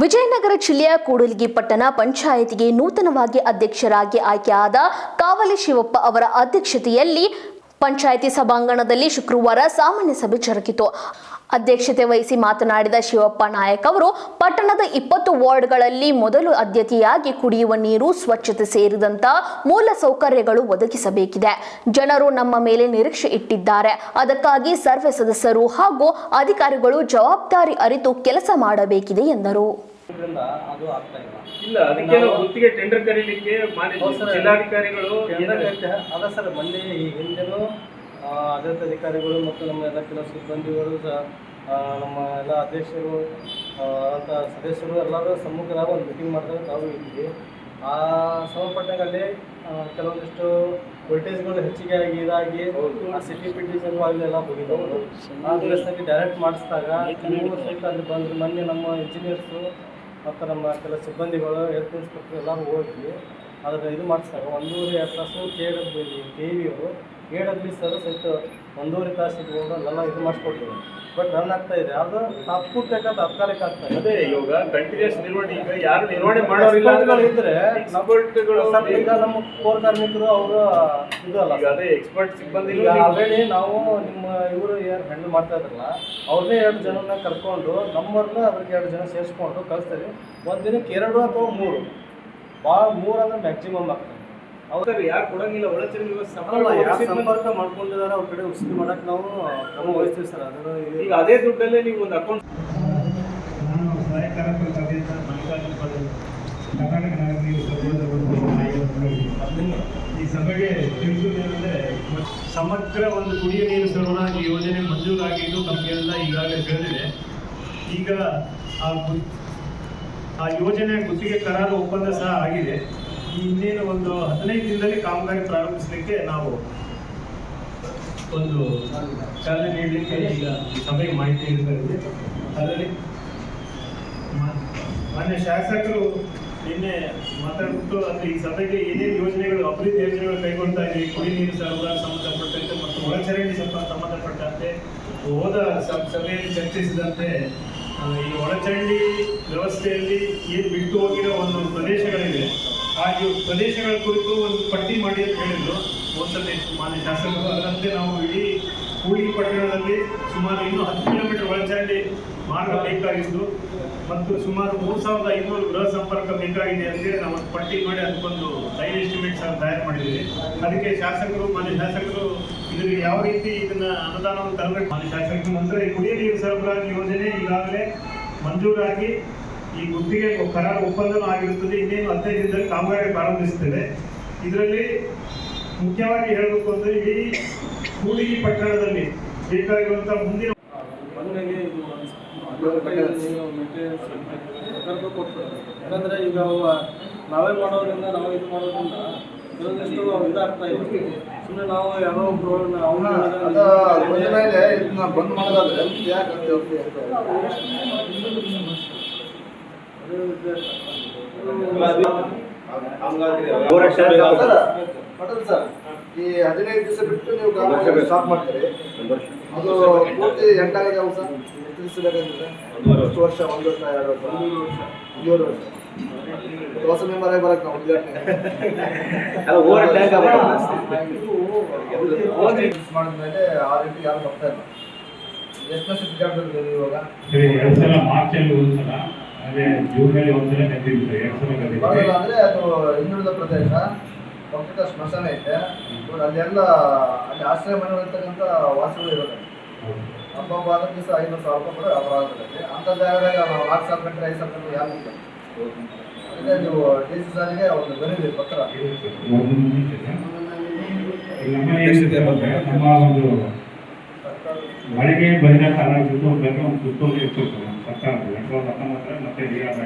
ವಿಜಯನಗರ ಜಿಲ್ಲೆಯ ಕೂಡಲಗಿ ಪಟ್ಟಣ ಪಂಚಾಯತಿಗೆ ನೂತನವಾಗಿ ಅಧ್ಯಕ್ಷರಾಗಿ ಆಯ್ಕೆಯಾದ ಕಾವಲಿ ಶಿವಪ್ಪ ಅವರ ಅಧ್ಯಕ್ಷತೆಯಲ್ಲಿ ಪಂಚಾಯಿತಿ ಸಭಾಂಗಣದಲ್ಲಿ ಶುಕ್ರವಾರ ಸಾಮಾನ್ಯ ಸಭೆ ಜರುಗಿತು. ಅಧ್ಯಕ್ಷತೆ ವಹಿಸಿ ಮಾತನಾಡಿದ ಶಿವಪ್ಪ ನಾಯಕ್ ಅವರು ಪಟ್ಟಣದ ಇಪ್ಪತ್ತು ವಾರ್ಡ್ಗಳಲ್ಲಿ ಮೊದಲು ಆದ್ಯತೆಯಾಗಿ ಕುಡಿಯುವ ನೀರು ಸ್ವಚ್ಛತೆ ಸೇರಿದಂತ ಮೂಲ ಸೌಕರ್ಯಗಳು ಒದಗಿಸಬೇಕಿದೆ. ಜನರು ನಮ್ಮ ಮೇಲೆ ನಿರೀಕ್ಷೆ ಇಟ್ಟಿದ್ದಾರೆ. ಅದಕ್ಕಾಗಿ ಸರ್ವೆ ಸದಸ್ಯರು ಹಾಗೂ ಅಧಿಕಾರಿಗಳು ಜವಾಬ್ದಾರಿ ಅರಿತು ಕೆಲಸ ಮಾಡಬೇಕಿದೆ ಎಂದರು. ಇಲ್ಲ. ಅದಕ್ಕೆ ಗುತ್ತಿಗೆ ಟೆಂಡರ್ ಕರೀಲಿಕ್ಕೆ ಮಾನ್ಯ ಜಿಲ್ಲಾಧಿಕಾರಿಗಳು ಅದ ಸರ್ ಮೊನ್ನೆ ಈ ಹಿಂದೆನೂ ಆಡಳಿತ ಅಧಿಕಾರಿಗಳು ಮತ್ತು ನಮ್ಮ ಎಲ್ಲ ಕೆಲವು ಸಿಬ್ಬಂದಿಗಳು ಸಹ ನಮ್ಮ ಎಲ್ಲ ಅಧ್ಯಕ್ಷರು ಅಂತ ಸದಸ್ಯರು ಎಲ್ಲರೂ ಸಮ್ಮುಖರಾಗಿ ಒಂದು ಮೀಟಿಂಗ್ ಮಾಡಿದಾಗ ತಾವು ಇದ್ದೀವಿ ಆ ಸಮಪಟ್ಟಣದಲ್ಲಿ ಅಲ್ಲಿ ಕೆಲವೊಂದಿಷ್ಟು ವೋಲ್ಟೇಜ್ಗಳು ಹೆಚ್ಚಿಗೆ ಆಗಿ ಇದಾಗಿ, ಆ ಸಿಟಿ ಪಿಟಿಷನ್ ಆಗಲಿ ಎಲ್ಲ ಹೋಗಿದ್ದವು. ಆ ಡೈರೆಕ್ಟ್ ಮಾಡಿಸಿದಾಗ ನೀವು ಸಹಿತ ಅಲ್ಲಿ ಬಂದ್ರೆ ಮೊನ್ನೆ ನಮ್ಮ ಇಂಜಿನಿಯರ್ಸು ಮತ್ತು ನಮ್ಮ ಕೆಲ ಸಿಬ್ಬಂದಿಗಳು ಹೆಲ್ತ್ ಇನ್ಸ್ಪೆಕ್ಟರ್ ಎಲ್ಲರೂ ಹೋಗಿ, ಅದನ್ನು ಇದು ಮಾಡಿಸಿದಾಗ ಒಂದೂವರೆ ಎರಡು ತಾಸು ಕೆ ದೇವಿಯವರು ಕೆ ವಿಯವರು ಡಬ್ಲ್ಯೂ ಸರ್ ಸಹಿತ ಒಂದೂವರೆ ತಾಸು ಇಟ್ಕೊಂಡು ಅಲ್ಲೆಲ್ಲ ಇದು ಮಾಡಿಸ್ಕೊಟ್ಟಿದ್ರು ಬಟ್ ರನ್ ಆಗ್ತಾ ಇದೆ ಅದು ತಾತ್ಪೂರ್ತಿಕ ತಾತ್ಕಾಲಿಕ ಆಗ್ತಾ ಇದೆ. ಅದೇ ಇವಾಗ ಕಂಟಿನ್ಯೂಸ್ ನಿರ್ವಹಣೆ ಈಗ ಯಾರು ನಿರ್ವಹಣೆ ಮಾಡೋರಿಲ್ಲ ಇದ್ರೆ ಈಗ ನಮ್ಮ ಕೋರ್ ಕಾರ್ಮಿಕರು ಅವರು ಇದು ಅಲ್ಲ ಈಗ ಅದೇ ಎಕ್ಸ್ಪರ್ಟ್ ಸಿಬ್ಬಂದಿ ಈಗ ಆಲ್ರೆಡಿ ನಾವು? ನಿಮ್ಮ ಇವರು ಯಾರು ಹ್ಯಾಂಡಲ್ ಮಾಡ್ತಾ ಇದ್ರಲ್ಲ ಅವ್ರನ್ನೇ ಎರಡು ಜನನ ಕರ್ಕೊಂಡು ನಮ್ಮವ್ರನ್ನ ಅವ್ರಿಗೆ ಎರಡು ಜನ ಸೇರಿಸ್ಕೊಂಡು ಕಳಿಸ್ತೀವಿ. ಒಂದು ದಿನಕ್ಕೆ ಎರಡು ಅಥವಾ ಮೂರು. ಭಾಳ ಮೂರು ಅಂದ್ರೆ ಮ್ಯಾಕ್ಸಿಮಮ್ ಆಗ್ತದೆ. ಅವ್ರು ಯಾರು ಕೊಡಂಗಿಲ್ಲ ಒಳಚರಿ ವ್ಯವಸ್ಥೆ ಸಂಪರ್ಕ ಮಾಡ್ಕೊಂಡಿದ್ದಾರೆ ಅವ್ರ ಕಡೆ ಉಸಿರು ಮಾಡಕ್ಕೆ ನಾವು ಕ್ರಮ ವಹಿಸ್ತೀವಿ ಸರ್ ಅದನ್ನು ಈಗ ಅದೇ ದುಡ್ಡಲ್ಲೇ ನೀವು ಒಂದು ಅಕೌಂಟ್ ಕರ್ನಾಟಕ ನಾಗರಿಕ ನೀರು. ಈ ಸಭೆಗೆ ತಿಳಿಸುವುದೇನೆಂದರೆ ಸಮಗ್ರ ಒಂದು ಕುಡಿಯುವ ನೀರು ಈ ಯೋಜನೆ ಮಂಜೂರಾಗಿದ್ದು ನಮಗೆಲ್ಲ ಈಗಾಗಲೇ ತಿಳಿದಿದೆ ಈಗ ಆ ಗು- ಆ ಯೋಜನೆ ಗುತ್ತಿಗೆ ಕರಾರು ಒಪ್ಪಂದ ಸಹ ಆಗಿದೆ ಇನ್ನೇನು ಒಂದು ಹದಿನೈದು ದಿನದಲ್ಲಿ ಕಾಮಗಾರಿ ಪ್ರಾರಂಭಿಸಲಿಕ್ಕೆ ನಾವು ಒಂದು ಚಾಲನೆ ನೀಡಲಿಕ್ಕೆ ಈಗ ಸಭೆಗೆ ಮಾಹಿತಿ ನೀಡಿದ್ದಾರೆ ಅದರಲ್ಲಿ ಮಾನ್ಯ ಶಾಸಕರು ನಿನ್ನೆ ಮಾತಾಡ್ಬಿಟ್ಟು ಅಂದ್ರೆ ಈ ಸಭೆಗೆ ಏನೇನು ಯೋಜನೆಗಳು, ಅಭಿವೃದ್ಧಿ ಯೋಜನೆಗಳು ಕೈಗೊಳ್ತಾ ಇದ್ದೀವಿ ಕುಡಿ ನೀರು ಸರಬರಾಜು ಸಂಬಂಧಪಟ್ಟಂತೆ ಮತ್ತು ಒಳಚರಂಡಿ ಸಂಬ ಸಂಬಂಧಪಟ್ಟಂತೆ, ಹೋದ ಸಭೆಯಲ್ಲಿ ಚರ್ಚಿಸಿದಂತೆ ಈ ಒಳಚರಂಡಿ ವ್ಯವಸ್ಥೆಯಲ್ಲಿ ಏನು ಬಿಟ್ಟು ಹೋಗಿರೋ ಒಂದು ಪ್ರದೇಶಗಳಿವೆ ಇವ್ ಪ್ರದೇಶಗಳ ಕುರಿತು ಒಂದು ಪಟ್ಟಿ ಮಾಡಿ ಅಂತ ಹೇಳಿದ್ರು. ಒಂದ್ಸತಿ ಮಾನ್ಯ ಶಾಸಕರು, ಅದರಂತೆ ನಾವು ಇಡೀ ಕೂಡ್ಲಿಗಿ ಪಟ್ಟಣದಲ್ಲಿ ಸುಮಾರು ಇನ್ನೂ ಹತ್ತು ಕಿಲೋಮೀಟರ್ ಒಳಚರಂಡಿ ಮಾರ್ಗ ಬೇಕಾಗಿದ್ದು ಮತ್ತು ಸುಮಾರು ಮೂರು ಸಾವಿರದ ಐನೂರು ಗೃಹ ಸಂಪರ್ಕ ಬೇಕಾಗಿದೆ ಅಂತೇಳಿ ನಾವು ಒಂದು ಪಟ್ಟಿ ಮಾಡಿ ಅದಕ್ಕೊಂದು ಲೈನ್ ಎಸ್ಟಿಮೇಟ್ ಸಹ ತಯಾರು ಮಾಡಿದ್ದೀವಿ. ಅದಕ್ಕೆ ಶಾಸಕರು, ಮಾನ್ಯ ಶಾಸಕರು ಇದಕ್ಕೆ ಯಾವ ರೀತಿ ಇದನ್ನ ಅನುದಾನವನ್ನು ತರಬೇಕು? ಮಾನ್ಯ ಶಾಸಕರು ನಂತರ ಈ ಕುಡಿಯ ನೀರು ಸರಬರಾಜು ಯೋಜನೆ ಈಗಾಗಲೇ ಮಂಜೂರಾಗಿ ಈ ಗುತ್ತಿಗೆ ಕರಾರು ಒಪ್ಪಂದನೂ ಆಗಿರುತ್ತದೆ. ಇನ್ನೇನು ಹದಿನೈದು ದಿನದಲ್ಲಿ ಕಾಮಗಾರಿ ಪ್ರಾರಂಭಿಸುತ್ತೇವೆ ಇದರಲ್ಲಿ ಮುಖ್ಯವಾಗಿ ಹೇಳಬೇಕು ಅಂದರೆ ಇಡೀ ಕೂಡಿಗಿ ಪಟ್ಟಣದಲ್ಲಿ ಬೇಕಾಗಿರುವಂತಹ ಮುಂದಿನ ಯಾಕಂದ್ರೆ ಈಗ ಅವ ನಾವೇ ಮಾಡೋದ್ರಿಂದ ನಾವೇ ಇದು ಮಾಡೋದ್ರಿಂದ ಕೆಲವೊಂದಿಷ್ಟು ಇದಾಗ್ತಾ ಇದೆ. ಸುಮ್ಮನೆ ನಾವು ಯಾರೋ ಒಬ್ರು ಮೇಲೆ ಇದನ್ನ ಬಂದ್ ಮಾಡೋದಾದ್ರೆ ಯಾಕೆ ಪಟೇಲ್ ಸರ್ ಈ ಹದಿನೈದು ದಿವಸ ಬಿಟ್ಟು ನೀವು ಸ್ಟಾರ್ಟ್ ಮಾಡ್ತೀರಿ. ಅದು ಪೂರ್ತಿ ಎಂಟಾಗಿದೆ ಅವು ಸರ್? ಎಷ್ಟು ವರ್ಷ. ಒಂದು ವರ್ಷ ಎರಡು ವರ್ಷ. ವರ್ಷ. ಹೊಸ ಮೆಂಬರ್ ಆಗಿ ಬರಕ್ಕೆ ನಾವು ಮಾಡಿದ್ಮೇಲೆ ಆ ರೀತಿ ಯಾರು ಬರ್ತಾ ಇಲ್ಲ. ಎಷ್ಟು ನೀವು ಇವಾಗ. ಸಲ ಮಾರ್ಚಲ್ಲಿ ಒಂದ್ಸಲ ಅದೇ ಜೂನಲ್ಲಿ ಒಂದ್ಸಲ ಕಟ್ಟಿದ್ರು ಎರಡು ಸಲ ಅಂದ್ರೆ ಅದು ಇನ್ನುಳಿದ ಪ್ರದೇಶ ಪಕ್ಕದ ಸ್ಮಶಾನ ಐತೆ. ಅಲ್ಲೆಲ್ಲ ಅಲ್ಲಿ ಆಶ್ರಯ ಮನೆಗಳಿರ್ತಕ್ಕಂಥ ವಾಸಿಗಳು ಇರೋದು. ಹಬ್ಬ ದಿವಸ ಐದು ಸಾವಿರ ರೂಪಾಯಿ ಕೂಡ ಅಪರಾಧ ಅಂಥ ಜಾಗದಾಗ ನಾವು ನಾಲ್ಕು ಸಾವಿರ ಗಂಟೆ ಐದು ಸಾವಿರ ಗಂಟೆ ಯಾರು ಇಲ್ಲ ಅದಕ್ಕೆ ನೀವು ಡಿ ಸಿ ಸಾರಿಗೆ ಒಂದು ಬರೀರಿ ಪತ್ರ. ನಮ್ಮ ಏನಿದೆ ಅಂದ್ರೆ ನಮ್ಮ ಒಂದು ಮಳೆಗೆ ಬಂದ ಒಂದು ಒಂದು ಪುತ್ತೂರು ಇರ್ತಿತ್ತು ಸರ್ಕಾರದಲ್ಲಿ ಎರಡು ಸಾವಿರದ ಹತ್ತೊಂಬತ್ತರ ಮತ್ತೆ ಈಗ